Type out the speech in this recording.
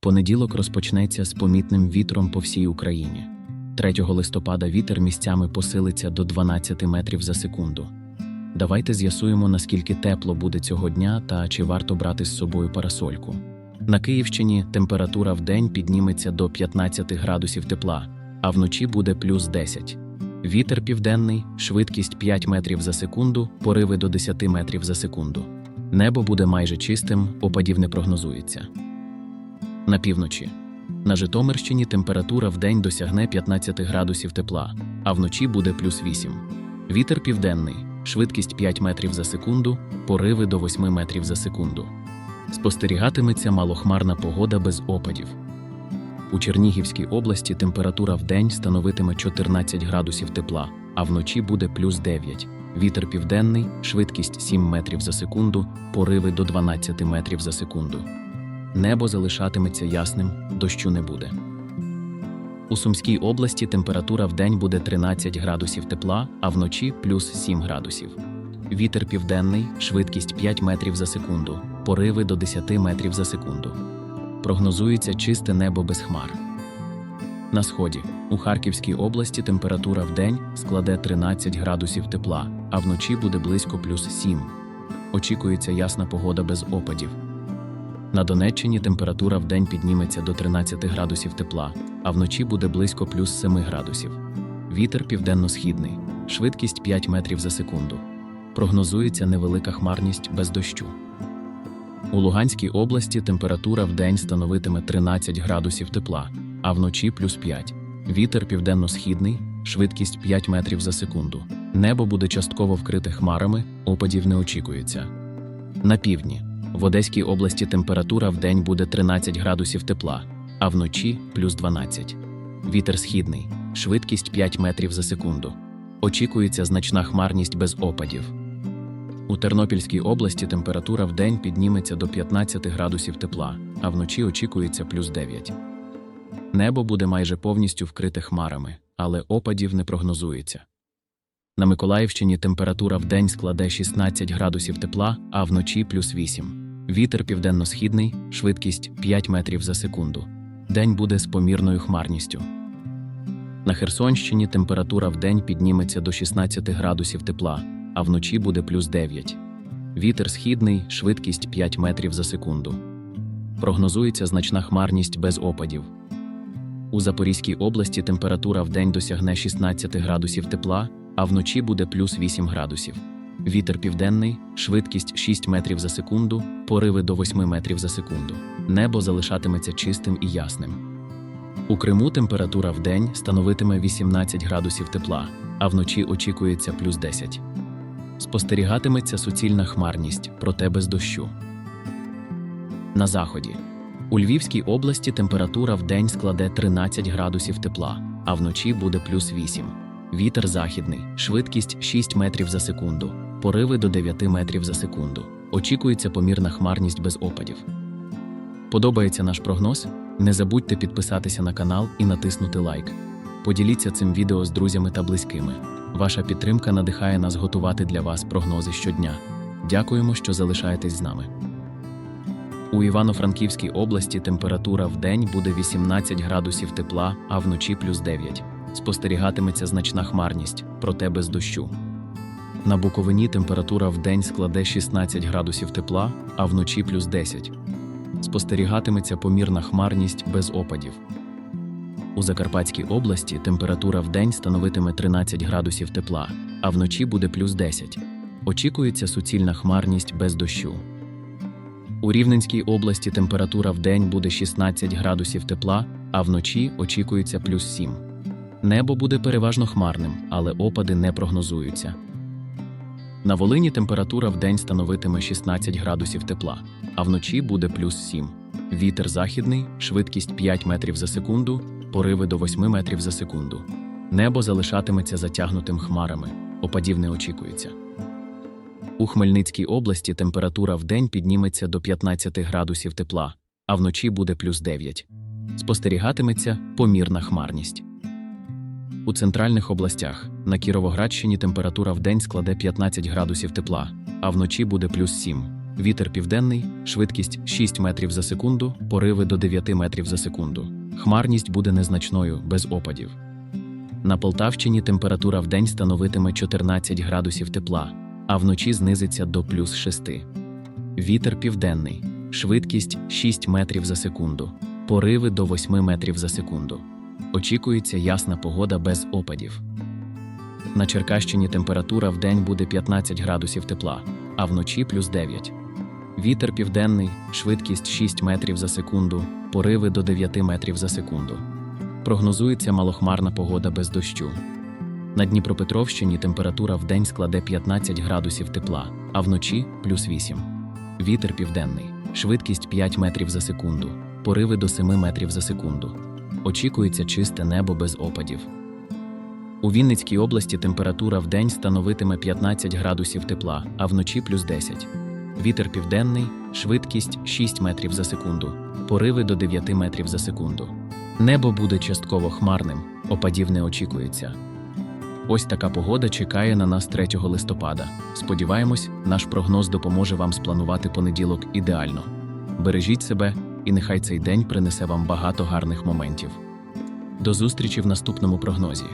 Понеділок розпочнеться з помітним вітром по всій Україні. 3 листопада вітер місцями посилиться до 12 метрів за секунду. Давайте з'ясуємо, наскільки тепло буде цього дня та чи варто брати з собою парасольку. На Київщині температура в день підніметься до 15 градусів тепла, а вночі буде плюс 10. Вітер південний, швидкість 5 метрів за секунду, пориви до 10 метрів за секунду. Небо буде майже чистим, опадів не прогнозується. На півночі. На Житомирщині температура вдень досягне 15 градусів тепла, а вночі буде плюс 8. Вітер південний, швидкість 5 метрів за секунду, пориви до 8 метрів за секунду. Спостерігатиметься малохмарна погода без опадів. У Чернігівській області температура вдень становитиме 14 градусів тепла, а вночі буде плюс 9. Вітер південний, швидкість 7 метрів за секунду, пориви до 12 метрів за секунду. Небо залишатиметься ясним, дощу не буде. У Сумській області температура вдень буде 13 градусів тепла, а вночі плюс 7 градусів. Вітер південний, швидкість 5 метрів за секунду, пориви до 10 метрів за секунду. Прогнозується чисте небо без хмар. На сході у Харківській області температура вдень складе 13 градусів тепла, а вночі буде близько плюс 7. Очікується ясна погода без опадів. На Донеччині температура вдень підніметься до 13 градусів тепла, а вночі буде близько плюс 7 градусів. Вітер південно-східний, швидкість 5 метрів за секунду. Прогнозується невелика хмарність без дощу. У Луганській області температура вдень становитиме 13 градусів тепла, а вночі плюс 5. Вітер південно-східний, швидкість 5 метрів за секунду. Небо буде частково вкрите хмарами, опадів не очікується. На півдні. В Одеській області температура вдень буде 13 градусів тепла, а вночі плюс 12. Вітер східний, швидкість 5 метрів за секунду. Очікується значна хмарність без опадів. У Тернопільській області температура вдень підніметься до 15 градусів тепла, а вночі очікується плюс 9. Небо буде майже повністю вкрите хмарами, але опадів не прогнозується. На Миколаївщині температура вдень складе 16 градусів тепла, а вночі плюс 8. Вітер південно-східний, швидкість 5 метрів за секунду. День буде з помірною хмарністю. На Херсонщині температура вдень підніметься до 16 градусів тепла, а вночі буде плюс 9. Вітер східний, швидкість 5 метрів за секунду. Прогнозується значна хмарність без опадів. У Запорізькій області температура вдень досягне 16 градусів тепла, а вночі буде плюс 8 градусів. Вітер південний, швидкість 6 метрів за секунду, пориви до 8 метрів за секунду. Небо залишатиметься чистим і ясним. У Криму температура вдень становитиме 18 градусів тепла, а вночі очікується плюс 10. Спостерігатиметься суцільна хмарність, проте без дощу. На заході. У Львівській області температура вдень складе 13 градусів тепла, а вночі буде плюс 8. Вітер західний, швидкість 6 метрів за секунду, пориви до 9 метрів за секунду. Очікується помірна хмарність без опадів. Подобається наш прогноз? Не забудьте підписатися на канал і натиснути лайк. Поділіться цим відео з друзями та близькими. Ваша підтримка надихає нас готувати для вас прогнози щодня. Дякуємо, що залишаєтесь з нами. У Івано-Франківській області температура в день буде 18 градусів тепла, а вночі плюс 9. Спостерігатиметься значна хмарність, проте без дощу. На Буковині температура в день складе 16 градусів тепла, а вночі плюс 10. Спостерігатиметься помірна хмарність без опадів. У Закарпатській області температура в день становитиме 13 градусів тепла, а вночі буде плюс 10. Очікується суцільна хмарність без дощу. У Рівненській області температура в день буде 16 градусів тепла, а вночі очікується плюс 7. Небо буде переважно хмарним, але опади не прогнозуються. На Волині температура в день становитиме 16 градусів тепла, а вночі буде плюс 7. Вітер західний, швидкість 5 метрів за секунду, пориви до 8 метрів за секунду. Небо залишатиметься затягнутим хмарами, опадів не очікується. У Хмельницькій області температура в день підніметься до 15 градусів тепла, а вночі буде плюс 9. Спостерігатиметься помірна хмарність. У центральних областях на Кіровоградщині температура в день складе 15 градусів тепла, а вночі буде плюс 7. Вітер південний, швидкість 6 метрів за секунду, пориви до 9 метрів за секунду. Хмарність буде незначною, без опадів. На Полтавщині температура вдень становитиме 14 градусів тепла, а вночі знизиться до плюс 6. Вітер південний, швидкість 6 метрів за секунду, пориви до 8 метрів за секунду. Очікується ясна погода без опадів. На Черкащині температура вдень буде 15 градусів тепла, а вночі плюс 9. Вітер південний, швидкість 6 метрів за секунду, пориви до 9 метрів за секунду. Прогнозується малохмарна погода без дощу. На Дніпропетровщині температура вдень складе 15 градусів тепла, а вночі плюс 8. Вітер південний, швидкість 5 метрів за секунду, пориви до 7 метрів за секунду. Очікується чисте небо без опадів. У Вінницькій області температура вдень становитиме 15 градусів тепла, а вночі плюс 10. Вітер південний, швидкість 6 метрів за секунду, пориви до 9 метрів за секунду. Небо буде частково хмарним, опадів не очікується. Ось така погода чекає на нас 3 листопада. Сподіваємось, наш прогноз допоможе вам спланувати понеділок ідеально. Бережіть себе, і нехай цей день принесе вам багато гарних моментів. До зустрічі в наступному прогнозі.